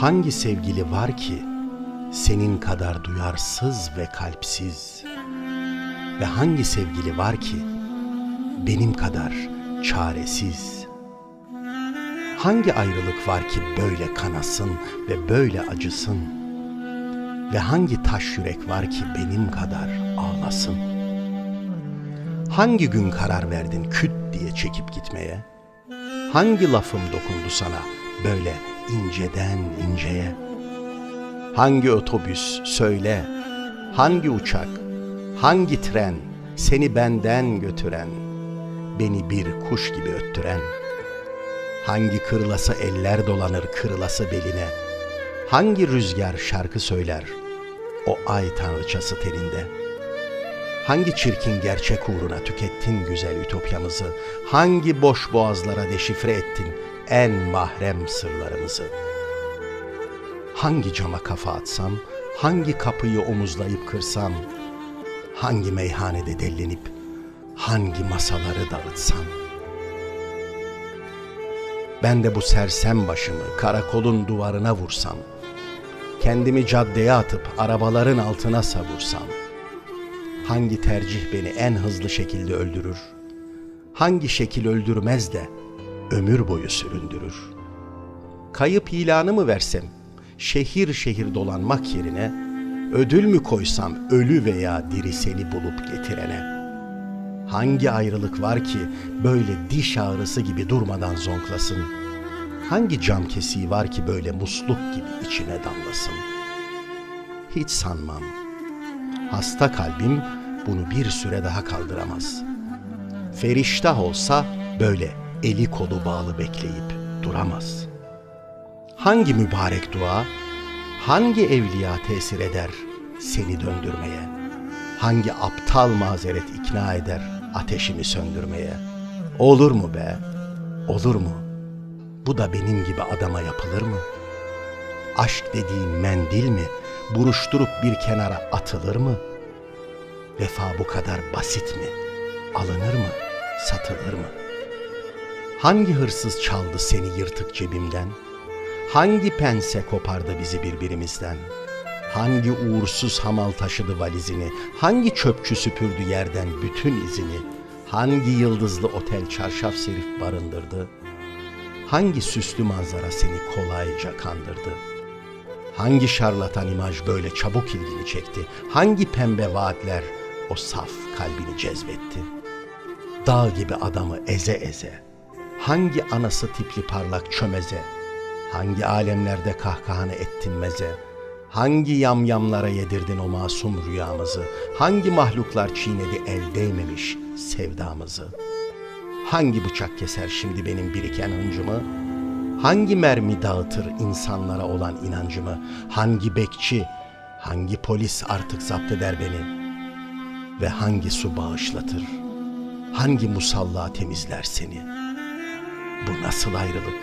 Hangi sevgili var ki senin kadar duyarsız ve kalpsiz? Ve hangi sevgili var ki benim kadar çaresiz? Hangi ayrılık var ki böyle kanasın ve böyle acısın? Ve hangi taş yürek var ki benim kadar ağlasın? Hangi gün karar verdin küt diye çekip gitmeye? Hangi lafım dokundu sana böyle inceden inceye? Hangi otobüs söyle, hangi uçak, hangi tren seni benden götüren, beni bir kuş gibi öttüren? Hangi kırılası eller dolanır kırılası beline? Hangi rüzgar şarkı söyler o ay tanrıçası telinde? Hangi çirkin gerçek uğruna tükettin güzel ütopyamızı? Hangi boş boğazlara deşifre ettin en mahrem sırlarımızı? Hangi cama kafa atsam, hangi kapıyı omuzlayıp kırsam, hangi meyhanede dellenip, hangi masaları dağıtsam? Ben de bu sersem başımı karakolun duvarına vursam, kendimi caddeye atıp arabaların altına savursam, hangi tercih beni en hızlı şekilde öldürür? Hangi şekil öldürmez de ömür boyu süründürür? Kayıp ilanı mı versem, şehir şehir dolanmak yerine ödül mü koysam ölü veya diri seni bulup getirene? Hangi ayrılık var ki böyle diş ağrısı gibi durmadan zonklasın? Hangi cam kesiği var ki böyle musluk gibi içine damlasın? Hiç sanmam. Hasta kalbim bunu bir süre daha kaldıramaz. Feriştah olsa böyle eli kolu bağlı bekleyip duramaz. Hangi mübarek dua, hangi evliya tesir eder seni döndürmeye? Hangi aptal mazeret ikna eder ateşimi söndürmeye? Olur mu be? Olur mu? Bu da benim gibi adama yapılır mı? Aşk dediğin mendil mi? Buruşturup bir kenara atılır mı? Vefa bu kadar basit mi? Alınır mı? Satılır mı? Hangi hırsız çaldı seni yırtık cebimden? Hangi pense kopardı bizi birbirimizden? Hangi uğursuz hamal taşıdı valizini? Hangi çöpçü süpürdü yerden bütün izini? Hangi yıldızlı otel çarşaf serif barındırdı? Hangi süslü manzara seni kolayca kandırdı? Hangi şarlatan imaj böyle çabuk ilgini çekti? Hangi pembe vaatler o saf kalbini cezbetti? Dağ gibi adamı eze eze, hangi anası tipli parlak çömeze, hangi alemlerde kahkahanı ettin meze, hangi yamyamlara yedirdin o masum rüyamızı, hangi mahluklar çiğnedi el değmemiş sevdamızı? Hangi bıçak keser şimdi benim biriken hıncımı? Hangi mermi dağıtır insanlara olan inancımı? Hangi bekçi, hangi polis artık zapt eder beni? Ve hangi su bağışlatır? Hangi musalla temizler seni? Bu nasıl ayrılık?